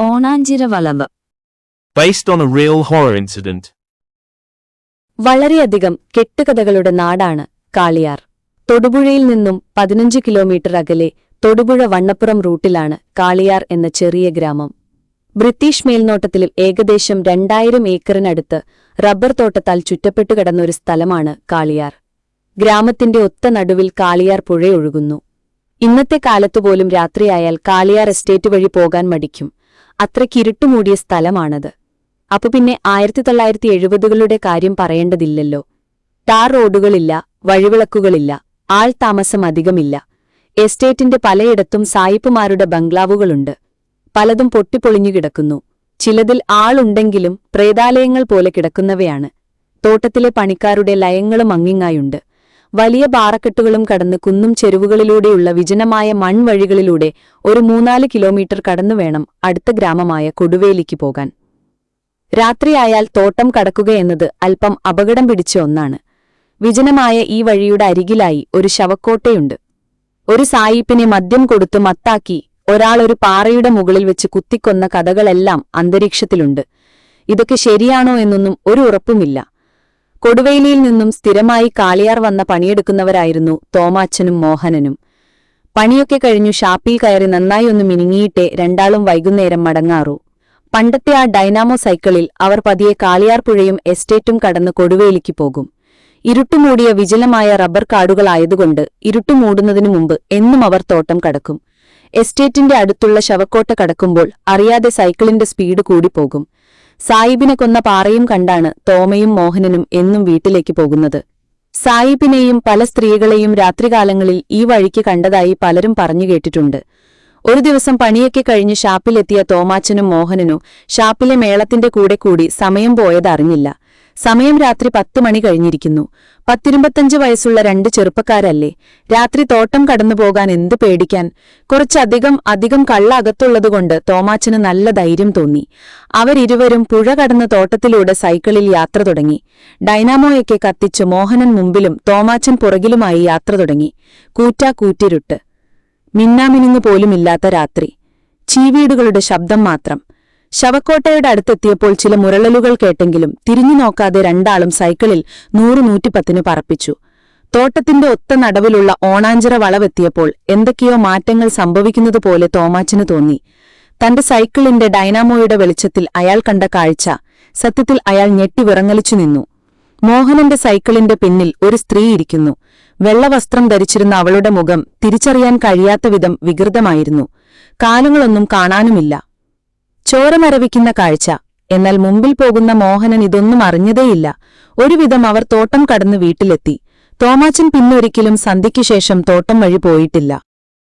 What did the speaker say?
ഓണാഞ്ചിര വളവ് Based on a real horror incident. വളരെയധികം കെട്ടുകഥകളുടെ നാടാണ് കാളിയാർ. തൊടുപുഴയിൽ നിന്നും പതിനഞ്ച് കിലോമീറ്റർ അകലെ തൊടുപുഴ വണ്ണപ്പുറം റൂട്ടിലാണ് കാളിയാർ എന്ന ചെറിയ ഗ്രാമം. ബ്രിട്ടീഷ് മേൽനോട്ടത്തിൽ ഏകദേശം രണ്ടായിരം ഏക്കറിനടുത്ത് റബ്ബർ തോട്ടത്താൽ ചുറ്റപ്പെട്ടു കിടന്ന ഒരു സ്ഥലമാണ് കാളിയാർ. ഗ്രാമത്തിന്റെ ഒത്ത നടുവിൽ കാളിയാർ പുഴയൊഴുകുന്നു. ഇന്നത്തെ കാലത്തുപോലും രാത്രിയായാൽ കാളിയാർ എസ്റ്റേറ്റ് വഴി പോകാൻ മടിക്കും. അത്രയ്ക്കിരുട്ടുമൂടിയ സ്ഥലമാണത്. അപ്പൊ പിന്നെ ആയിരത്തി തൊള്ളായിരത്തി എഴുപതുകളുടെ കാര്യം പറയേണ്ടതില്ലല്ലോ. ടാർ റോഡുകളില്ല വഴിവിളക്കുകളില്ല ആൾ താമസം അധികമില്ല. എസ്റ്റേറ്റിന്റെ പലയിടത്തും സായിപ്പുമാരുടെ ബംഗ്ലാവുകളുണ്ട്. പലതും പൊട്ടിപ്പൊളിഞ്ഞു കിടക്കുന്നു. ചിലതിൽ ആളുണ്ടെങ്കിലും പ്രേതാലയങ്ങൾ പോലെ കിടക്കുന്നവയാണ്. തോട്ടത്തിലെ പണിക്കാരുടെ ലയങ്ങളും അങ്ങിങ്ങായുണ്ട്. വലിയ പാറക്കെട്ടുകളും കടന്ന് കുന്നും ചെരുവുകളിലൂടെയുള്ള വിജനമായ മൺവഴികളിലൂടെ ഒരു മൂന്നാൽ കിലോമീറ്റർ കടന്നു വേണം അടുത്ത ഗ്രാമമായ കൊടുവേലിക്ക് പോകാൻ. രാത്രിയായാൽ തോട്ടം കടക്കുകയെന്നത് അല്പം അപകടം പിടിച്ച ഒന്നാണ്. വിജനമായ ഈ വഴിയുടെ അരികിലായി ഒരു ശവക്കോട്ടയുണ്ട്. ഒരു സായിപ്പിനെ മദ്യം കൊടുത്തു മത്താക്കി ഒരാൾ ഒരു പാറയുടെ മുകളിൽ വെച്ച് കുത്തിക്കൊന്ന കഥകളെല്ലാം അന്തരീക്ഷത്തിലുണ്ട്. ഇതൊക്കെ ശരിയാണോ എന്നൊന്നും ഒരു ഉറപ്പുമില്ല. കൊടുവേലിയിൽ നിന്നും സ്ഥിരമായി കാളിയാർ വന്ന പണിയെടുക്കുന്നവരായിരുന്നു തോമാച്ചനും മോഹനനും. പണിയൊക്കെ കഴിഞ്ഞു ഷാപ്പിൽ കയറി നന്നായി ഒന്ന് മിനുങ്ങിയിട്ടേ രണ്ടാളും വൈകുന്നേരം മടങ്ങാറു. പണ്ടത്തെ ആ ഡൈനാമോ സൈക്കിളിൽ അവർ പതിയെ കാളിയാർ പുഴയും എസ്റ്റേറ്റും കടന്ന് കൊടുവേലിക്ക് പോകും. ഇരുട്ടുമൂടിയ വിജലമായ റബ്ബർ കാടുകളായതുകൊണ്ട് ഇരുട്ടുമൂടുന്നതിനു മുമ്പ് എന്നും അവർ തോട്ടം കടക്കും. എസ്റ്റേറ്റിന്റെ അടുത്തുള്ള ശവക്കോട്ട കടക്കുമ്പോൾ അറിയാതെ സൈക്കിളിന്റെ സ്പീഡ് കൂടിപ്പോകും. സായിബിനെ കൊന്ന പാറയും കണ്ടാണ് തോമയും മോഹനനും എന്നും വീട്ടിലേക്ക് പോകുന്നത്. സായിബിനെയും പല സ്ത്രീകളെയും രാത്രികാലങ്ങളിൽ ഈ വഴിക്ക് കണ്ടതായി പലരും പറഞ്ഞു കേട്ടിട്ടുണ്ട്. ഒരു ദിവസം പണിയൊക്കെ കഴിഞ്ഞ് ഷാപ്പിലെത്തിയ തോമാച്ചനും മോഹനനും ഷാപ്പിലെ മേളത്തിന്റെ കൂടെ കൂടി സമയം പോയത് അറിഞ്ഞില്ല. സമയം രാത്രി പത്ത് മണി കഴിഞ്ഞിരിക്കുന്നു. പത്തിരുപത്തഞ്ച് വയസ്സുള്ള രണ്ട് ചെറുപ്പക്കാരല്ലേ. രാത്രി തോട്ടം കടന്നുപോകാൻ എന്ത് പേടിക്കാൻ? കുറച്ചധികം അധികം കള്ള അകത്തുള്ളതുകൊണ്ട് തോമാച്ചന് നല്ല ധൈര്യം തോന്നി. അവരിരുവരും പുഴ കടന്ന് തോട്ടത്തിലൂടെ സൈക്കിളിൽ യാത്ര തുടങ്ങി. ഡൈനാമോയൊക്കെ കത്തിച്ച് മോഹനൻ മുമ്പിലും തോമാച്ചൻ പുറകിലുമായി യാത്ര തുടങ്ങി. കൂറ്റാ കൂറ്റിരുട്ട് മിന്നാമിനുങ്ങു പോലുമില്ലാത്ത രാത്രി. ചീവീടുകളുടെ ശബ്ദം മാത്രം. ശവക്കോട്ടയുടെ അടുത്തെത്തിയപ്പോൾ ചില മുരളലുകൾ കേട്ടെങ്കിലും തിരിഞ്ഞു നോക്കാതെ രണ്ടാളും സൈക്കിളിൽ നൂറു നൂറ്റിപ്പത്തിന് പറപ്പിച്ചു. തോട്ടത്തിന്റെ ഒത്ത നടവിലുള്ള ഓണാഞ്ചിറ വളവെത്തിയപ്പോൾ എന്തൊക്കെയോ മാറ്റങ്ങൾ സംഭവിക്കുന്നതുപോലെ തോമാച്ചിന് തോന്നി. തന്റെ സൈക്കിളിന്റെ ഡൈനാമോയുടെ വെളിച്ചത്തിൽ അയാൾ കണ്ട കാഴ്ച സത്യത്തിൽ അയാൾ ഞെട്ടി വിറങ്ങലിച്ചു നിന്നു. മോഹനന്റെ സൈക്കിളിന്റെ പിന്നിൽ ഒരു സ്ത്രീ ഇരിക്കുന്നു. വെള്ളവസ്ത്രം ധരിച്ചിരുന്ന അവളുടെ മുഖം തിരിച്ചറിയാൻ കഴിയാത്ത വിധം വികൃതമായിരുന്നു. കാലുകളൊന്നും കാണാനുമില്ല. ചോരമരവിക്കുന്ന കാഴ്ച. എന്നാൽ മുമ്പിൽ പോകുന്ന മോഹനൻ ഇതൊന്നും അറിഞ്ഞതേയില്ല. ഒരുവിധം അവർ തോട്ടം കടന്ന് വീട്ടിലെത്തി. തോമാച്ചൻ പിന്നൊരിക്കലും സന്ധ്യയ്ക്കുശേഷം തോട്ടം വഴി പോയിട്ടില്ല.